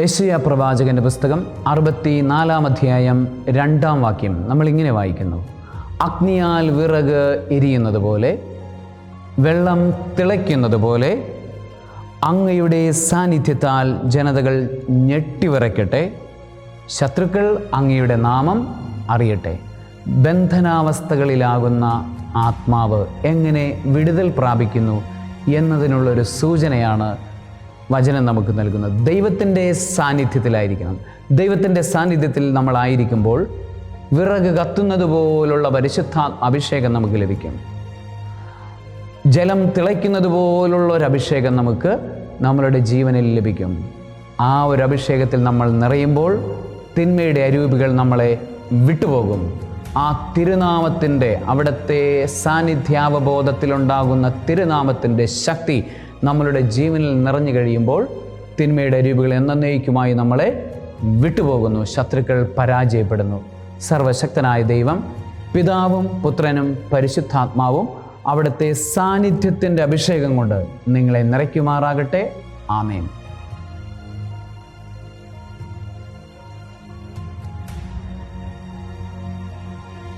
യശയ പ്രവാചകന്റെ പുസ്തകം അറുപത്തി നാലാം അധ്യായം രണ്ടാം വാക്യം നമ്മൾ ഇങ്ങനെ വായിക്കുന്നു. അഗ്നിയാൽ വിറക് എരിയുന്നത് പോലെ വെള്ളം തിളയ്ക്കുന്നത് പോലെ അങ്ങയുടെ സാന്നിധ്യത്താൽ ജനതകൾ ഞെട്ടിവിറയ്ക്കട്ടെ ശത്രുക്കൾ അങ്ങയുടെ നാമം അറിയട്ടെ. ബന്ധനാവസ്ഥകളിലാകുന്ന ആത്മാവ് എങ്ങനെ വിടുതൽ പ്രാപിക്കുന്നു എന്നതിനുള്ളൊരു സൂചനയാണ് വചനം നമുക്ക് നൽകുന്നത്. ദൈവത്തിന്റെ സാന്നിധ്യത്തിലായിരിക്കണം. ദൈവത്തിന്റെ സാന്നിധ്യത്തിൽ നമ്മളായിരിക്കുമ്പോൾ വിറക് കത്തുന്നത് പോലുള്ള പരിശുദ്ധ അഭിഷേകം നമുക്ക് ലഭിക്കും. ജലം തിളയ്ക്കുന്നത് പോലുള്ള ഒരു അഭിഷേകം നമുക്ക് നമ്മളുടെ ജീവനിൽ ലഭിക്കും. ആ ഒരു അഭിഷേകത്തിൽ നമ്മൾ നിറയുമ്പോൾ തിന്മയുടെ അരൂപികൾ നമ്മളെ വിട്ടുപോകും. ആ തിരുനാമത്തിന്റെ അവിടുത്തെ സാന്നിധ്യാവബോധത്തിലുണ്ടാകുന്ന തിരുനാമത്തിന്റെ ശക്തി നമ്മളുടെ ജീവനിൽ നിറഞ്ഞു കഴിയുമ്പോൾ തിന്മയുടെ അരൂപികൾ എന്നേക്കുമായി നമ്മളെ വിട്ടുപോകുന്നു. ശത്രുക്കൾ പരാജയപ്പെടുന്നു. സർവശക്തനായ ദൈവം പിതാവും പുത്രനും പരിശുദ്ധാത്മാവും അവിടുത്തെ സാന്നിധ്യത്തിന്റെ അഭിഷേകം കൊണ്ട് നിങ്ങളെ നിറയ്ക്കുമാറാകട്ടെ. ആമേൻ.